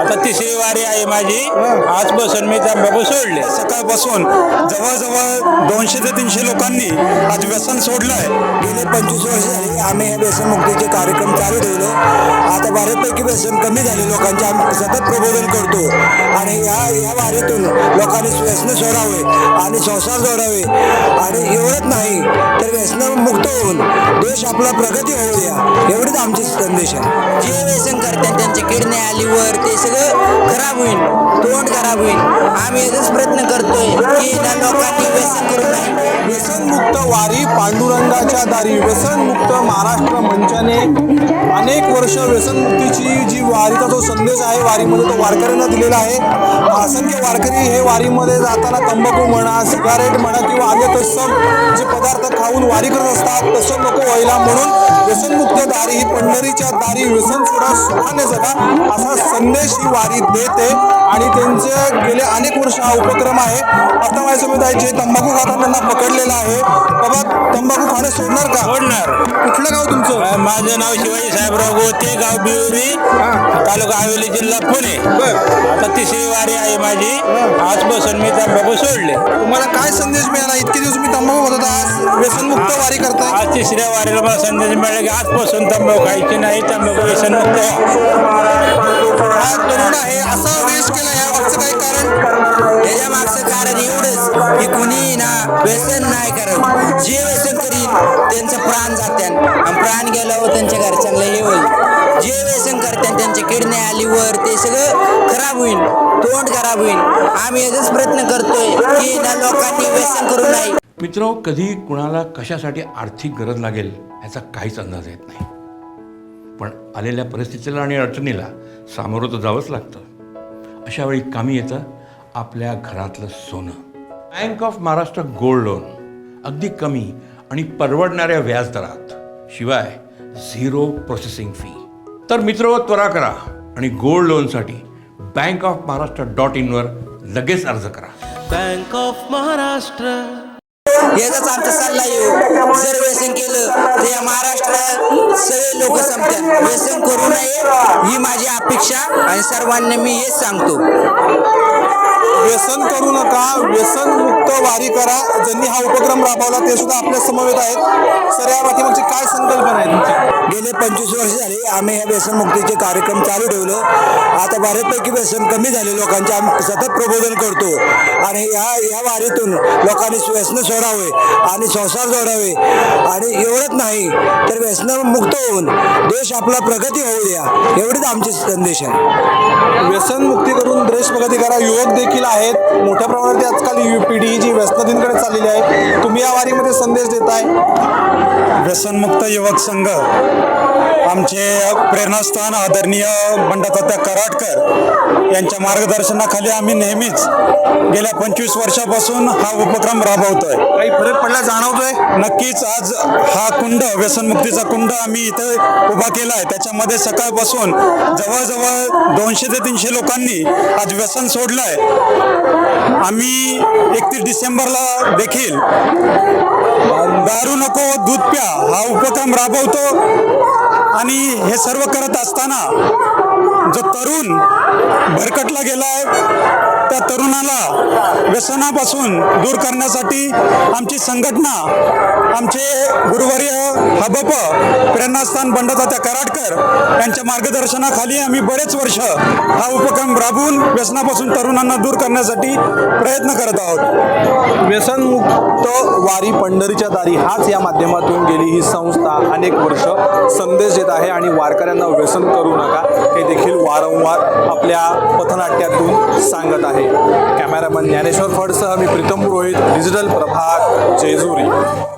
आता तिसरी वारी आहे माझी. आजपासून मी तंबाखू सोडले. सकाळपासून जवळजवळ दोनशे ते तीनशे लोकांनी आज व्यसन सोडलंय. गेले पंचवीस वर्ष झाली आम्ही हे व्यसनमुक्तीचे कार्यक्रम चालू ठेवले. आता बऱ्यापैकी व्यसन कमी झाले. लोकांचे आम्ही सतत प्रबोधन करतो. आणि या या वारीतून लोकांनी व्यसन सोडावे आणि संसार जोडावे. आणि एवढंच नाही तर व्यसन मुक्त होऊन देश आपला प्रगती होऊ द्या एवढीच आमची संदेश आहे. जे व्यसन करतात त्यांचे आली वर ते होईल. तोंड खराब होईल. आम्ही याचाच प्रयत्न करतोय की त्या लोकांनी व्यसन करू नये. व्यसनमुक्त वारी पांडुरंगाच्या दारी. व्यसनमुक्त महाराष्ट्र मंचाने अनेक वर्ष व्यसनमुक्तीची जी वारीचा जो संदेश आहे वारीमध्ये तो वारकऱ्यांना दिलेला आहे. असंख्य वारकरी हे वारीमध्ये जाताना तंबाखू म्हणा सिगारेट म्हणा किंवा अन्य तत्सम जे पदार्थ खाऊन वारी करत असतात तसं नको व्हायला म्हणून व्यसनमुक्त दारी ही पंढरीच्या दारी व्यसन सोडा सुखाने जगा असा संदेश ही वारी देते. आणि त्यांचे गेले अनेक वर्ष हा उपक्रम आहे. आहे जे तंबाखू खाताना त्यांना पकडलेलं आहे. बाबा तंबाखू खाणं सोडणार का? सोडणार. कुठलं गाव तुमचं? माझं नाव शिवाजी साहेबराव गोते गाव बिवरी तालुका हवेली जिल्हा पुणे. आता तिसरी वारी आहे माझी. आजपासून मी तंबाखू सोडले. तुम्हाला काय संदेश मिळाला? इतके दिवस मी तंबाखू होत होता. आज व्यसनमुक्त वारी करताय. आज तिसऱ्या वारीला मला संदेश मिळाला की आजपासून तंबाखू खायची नाही तंबाखू व्यसनमुक्त. हा तरुण आहे. असा वेश केला या मागचं काही आणि प्राण गेल्यावर त्यांच्या घरच्यांना हे होईल. जे व्यसन करत्यान त्यांचे किडण्या लिव्हर ते सगळं खराब होईल तोंड खराब होईल. आम्ही एकच प्रयत्न करतोय की त्या लोकांनी व्यसन करू नये. मित्र कधी कुणाला कशासाठी आर्थिक गरज लागेल याचा काहीच अंदाज येत नाही. पण आलेल्या परिस्थितीला आणि अडचणीला सामोरं तर जावंच लागतं. अशा वेळी कामी येतं आपल्या घरातलं सोनं. Bank of Maharashtra gold loan अगदी कमी आणि परवडणाऱ्या व्याजदरात. शिवाय झिरो प्रोसेसिंग फी तर मित्र त्वरा करा आणि गोल्ड लोनसाठी बँक ऑफ महाराष्ट्र डॉट इनवर लगेच अर्ज करा. बँक ऑफ महाराष्ट्र याचाच आमचा सल्ला येऊ जर व्यसन केलं तर या महाराष्ट्रात सगळे लोक संपतात. व्यसन करू नये ही माझी अपेक्षा आणि सर्वांना मी हेच सांगतो. व्यसन करू नका व्यसन मुक्त वारी करा. ज्यांनी हा उपक्रम राबवला ते सुद्धा आपल्या समवेत आहेत. सर या पाठीमागची काय संकल्पना आहे तुमची? गेले पंचवीस वर्ष झाले. आम्ही हे व्यसनमुक्तीचे कार्यक्रम चालू ठेवलं. आता बऱ्यापैकी व्यसन कमी झाले. लोकांचे आम्ही सतत प्रबोधन करतो. आणि या या वारीतून लोकांनी व्यसन सोडावे आणि संसार जोडावे. आणि एवढंच नाही तर व्यसन मुक्त होऊन देश आपला प्रगती होऊ द्या. एवढीच आमची संदेश आहे. व्यसन मुक्ती करून देश प्रगती करा. युवक देखील आहेत. मोठ्या प्रमाणात आजकाल पिढी ही जी व्यसनाधीनकडे चाललेली आहे तुम्ही या वारीमध्ये संदेश देताय व्यसनमुक्त युवक संघ आमचे प्रेरणास्थान आदरणीय बंडातात्या कराडकर यांच्या मार्गदर्शनाखाली आम्ही नेहमीच गेल्या पंचवीस वर्षापासून हा उपक्रम राबवतोय. काही फरक पडला जाणवतोय? नक्कीच आज हा कुंड व्यसनमुक्तीचा कुंड आम्ही इथे उभा केला आहे. त्याच्यामध्ये सकाळपासून जवळजवळ दोनशे ते तीनशे लोकांनी आज व्यसन सोडलंय. आम्ही एकतीस डिसेंबरला देखील दारू नको दूध प्या. हा उपक्रम राबवतो आणि हे सर्व करत असताना जो तरुण भरकटला गेलाय त्या तरुणाला व्यसनापासून दूर करण्यासाठी आमची संघटना आमचे गुरुवर्य हबप प्रेरणास्थान बंडदात्या कराडकर यांच्या मार्गदर्शनाखाली आम्ही बरेच वर्ष हा उपक्रम राबवून व्यसनापासून तरुणांना दूर करण्यासाठी प्रयत्न करत आहोत. व्यसनमुक्त वारी पंढरीच्या दारी हाच या माध्यमातून गेली ही संस्था. अनेक वर्ष संदेश देत आहे आणि वारकऱ्यांना व्यसन करू नका हे देखील वारंवार आपल्या पथनाट्यातून सांगत आहे. आहे. कॅमेरामन ज्ञानेश्वर फडसह मी प्रीतम पुरोहित डिजिटल प्रभाग जेजुरी.